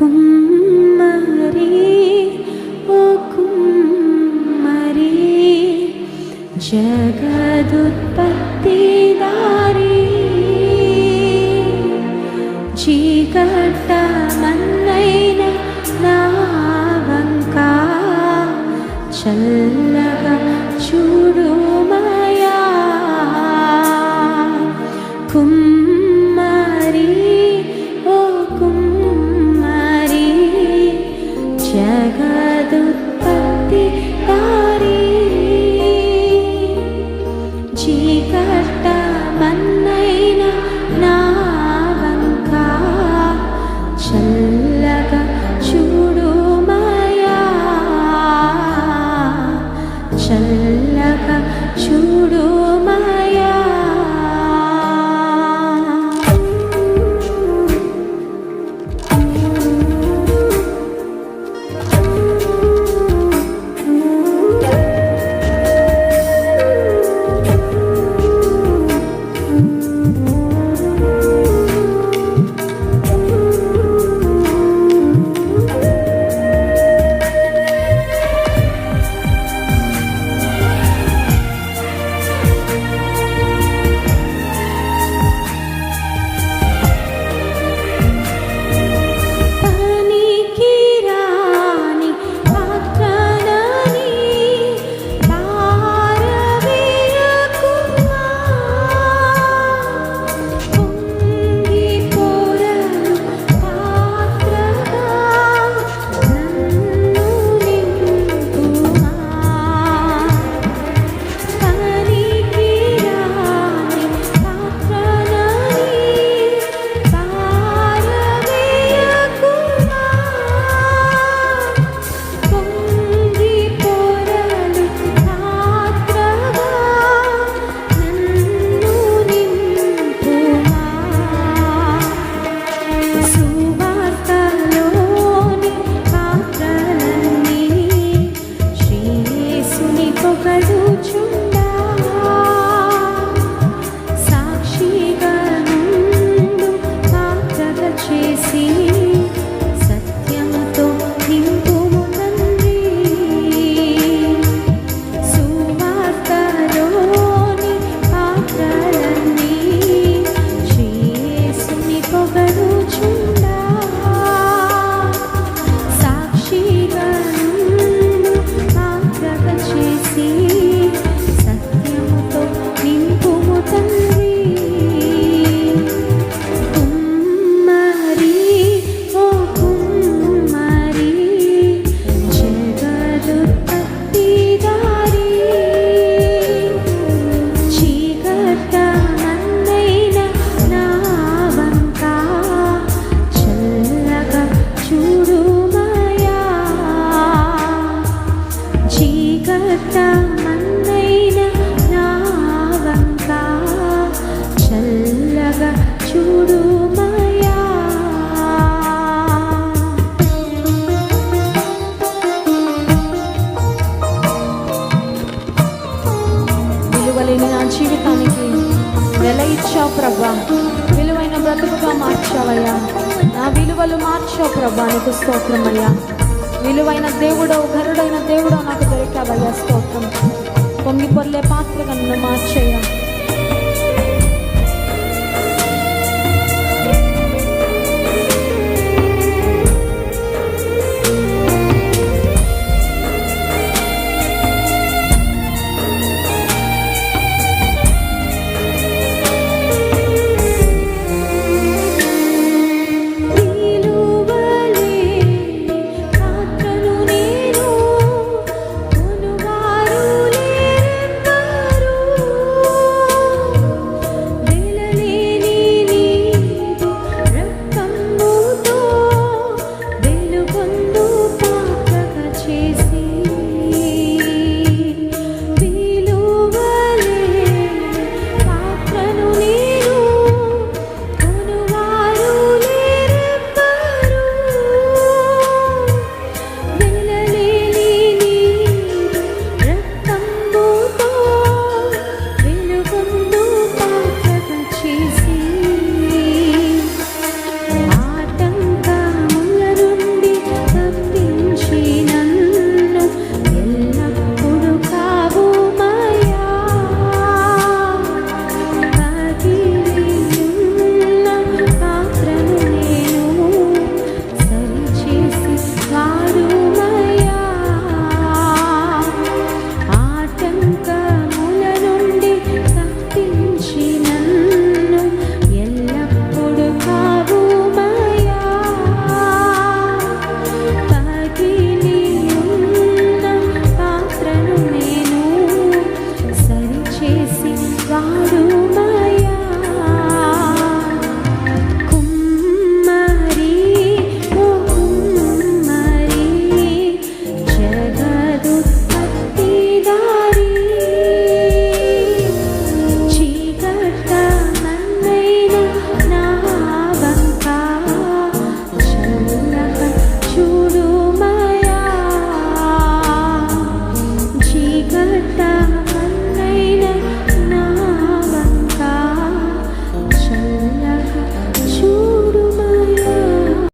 கும்மரே ஓ கும்மரே जगदुत्पत्तिदारी जीकटमन् శ్రీయేసుని పొగడుచుండా చీకట మన్నైన నా వంక చల్లగా చూడుమయా నా జీవితానికి వెల ఇచ్చావు ప్రభా. విలువైన బ్రతుకుగా మార్చావయ్యా. నా విలువలు మార్చావు ప్రభా. నీకు స్తోత్రమయ్యా. విలువైన దేవుడో గరుడైన దేవుడో నాకు దొరికావయ్యా స్తోత్రం. పొంగిపొర్లే పాత్రగా నన్ను మార్చయ్యా